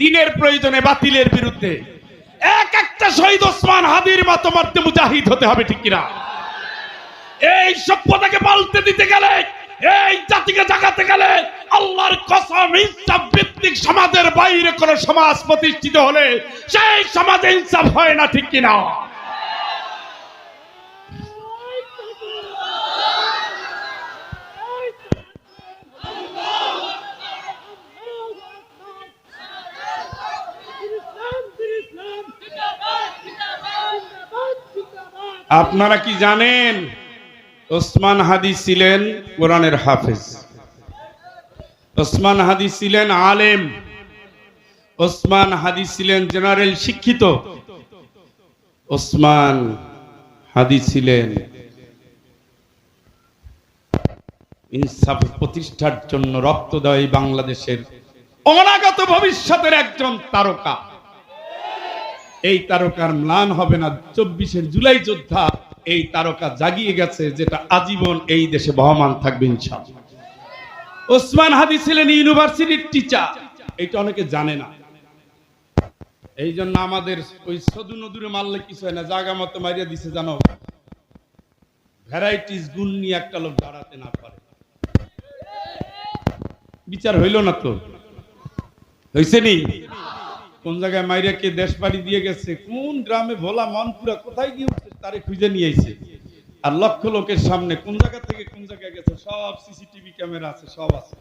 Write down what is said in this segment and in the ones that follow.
দিনের প্রয়োজনে বাতিলের বিরুদ্ধে। এক একটা শহীদ ওসমান হাদির মতো মারতে মুজাহিদ হতে হবে, ঠিক কিনা? এই সভ্যতাকে পাল্টে দিতে গেলে, এই জাতিকে জাগাতে গেলে আল্লাহর কসম ইনসাফ ভিত্তিক সমাজের বাইরে কোন সমাজ প্রতিষ্ঠিত হলে সেই সমাজে ইনসাফ হয় না, ঠিক কিনা? আপনারা কি জানেন? ওসমান হাদি ছিলেন কোরআনের হাফেজ। ওসমান হাদি ছিলেন আলেম। ওসমান হাদি ছিলেন জেনারেল শিক্ষিত। ওসমান হাদি ছিলেন ইনসাফ প্রতিষ্ঠার জন্য রক্ত দেওয়া বাংলাদেশের অনাগত ভবিষ্যতের একজন তারকা। এই তারকার ম্লান হবে না। চব্বিশের জুলাই যোদ্ধা এই তারকা জাগিয়ে গেছে, যেটা আজীবন এই দেশে বহমান থাকবে ইনশাআল্লাহ। ওসমান হাদি ছিলেন ইউনিভার্সিটির টিচার এটা অনেকে জানে না। এই জন্য আমাদের ওই সদু নদুরে মারলে কিছু হয় না, জাগা মতো মারিয়া দিছে জানো ভ্যারাইটিস গুণ নিয়ে একটা লোক দাঁড়াতে না পারে। বিচার হইল না তো? হয়েছে নি? কোন জায়গায় মাইরা কে দেশ বাড়ি দিয়ে গেছে, কোন গ্রামে ভোলা মনপুরা কোথায় গিয়ে উঠছে তারে খুঁজে নিয়ে আইছে। আর লক্ষ লোকের সামনে কোন জায়গা থেকে কোন জায়গায় গেছে, সব সিসিটিভি ক্যামেরা আছে, সব আছে।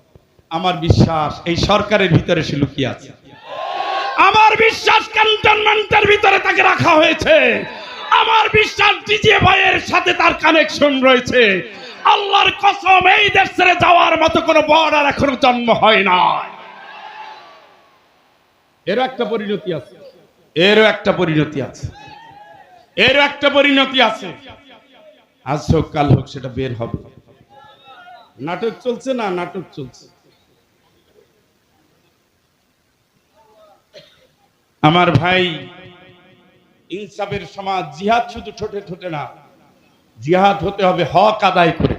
আমার বিশ্বাস, এই সরকারের ভিতরে সে লুকিয়ে আছে। আমার বিশ্বাস ক্যান্টনমেন্টের ভিতরে তাকে রাখা হয়েছে। আমার বিশ্বাস ডিজে ভাইয়ের সাথে তার কানেকশন রয়েছে। আল্লাহর কসম, এই দেশ যাওয়ার মতো কোনো বর্ডার এখনও জন্ম হয় না এরও একটা পরিণতি আছে। এরও একটা পরিণতি আছে। এরও একটা পরিণতি আছে। আজ হোক, কাল হোক, সেটা বের হবে। নাটক চলছে না, নাটক চলছে। আমার ভাই ইনসাফের সমাজ, জিহাদ শুধু ঠোঁটে ঠোঁটে না, জিহাদ হতে হবে হক আদায় করে।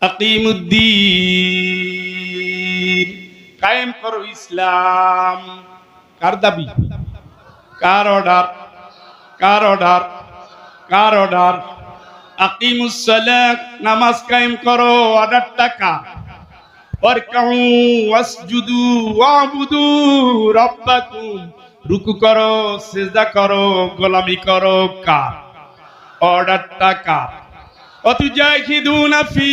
আকিমুদ্দিন। কায়েম করো ইসলাম। কার দাবি? কার অর্ডার? কার অর্ডার? কার অর্ডার? আকিমুসসালাত নামাজ কায়েম করো অর্ডার টাকা ওয়ারকাউ ওয়াসজুদু ওয়াবুদু রাব্বাকুম। রুকু করো, সিজদা করো, গোলামি করো, কার? অর্ডার টাকা অতুজাহিদুনা ফি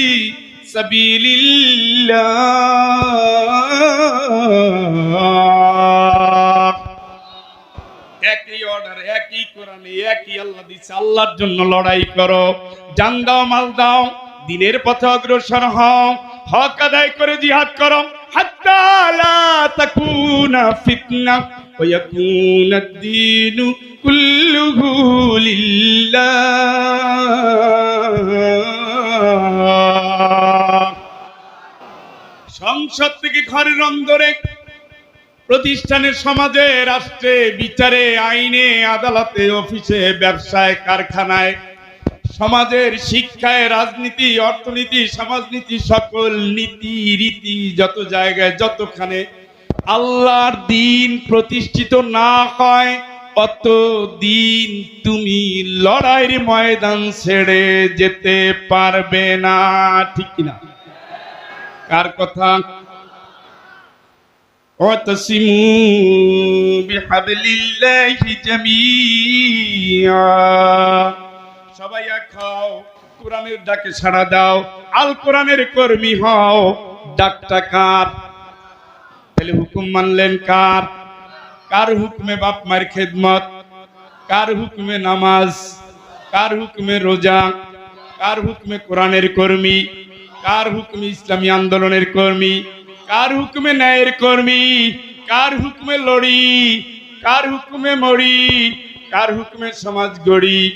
লড়াই করো। জান দাও দিনের পথে অগ্রসর হও। হক আদায় করে জিহাদ করো। হাত্তা ফিতনা সংসদ থেকে ঘরের অন্দরে প্রতিষ্ঠানের সমাজে, রাষ্ট্রে, বিচারে, আইনে, আদালতে, অফিসে, ব্যবসায়, কারখানায়, সমাজের শিক্ষায়, রাজনীতি, অর্থনীতি, সমাজনীতি সকল নীতি, রীতি, যত জায়গায়, যতখানে আল্লাহর দিন প্রতিষ্ঠিত না হয়, অত দিন তুমি লড়াইয়ের ময়দান ছেড়ে যেতে পারবে না, ঠিক কিনা? কার কথা واعتصموا بحبل الله جميعا সবাই এক হও কোরআনের ডাকে সাড়া দাও আল কোরআনের কর্মী হও ডাকটা কার তাহলে হুকুম মানলেন কার কার হুকুমে বাপ মার খেদমত কার হুকুমে নামাজ কার হুকুমে রোজা কার হুকুমে কোরআনের কর্মী কার হুকুমে ইসলামী আন্দোলনের কর্মী? কার হুকুমে ন্যায়ের কর্মী? কার হুকুমে লড়ি? কার হুকুমে মরি? কার হুকুমে সমাজ গড়ি?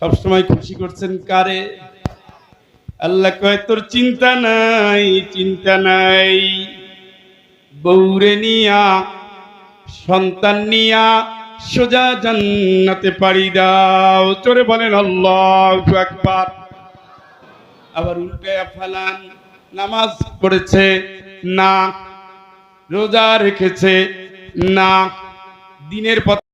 সবসময় খুশি করছেন কারে? আল্লাহ কয়, তোর চিন্তা নাই চিন্তা নাই। বৌরে নিয়া, সন্তান নিয়া সোজা জান্নাতে পারি দাও। চোরে বলেন, আল্লাহ একবার আবার উল্টে ফালান নামাজ পড়েছে না রোজা রেখেছে না দিনের পথে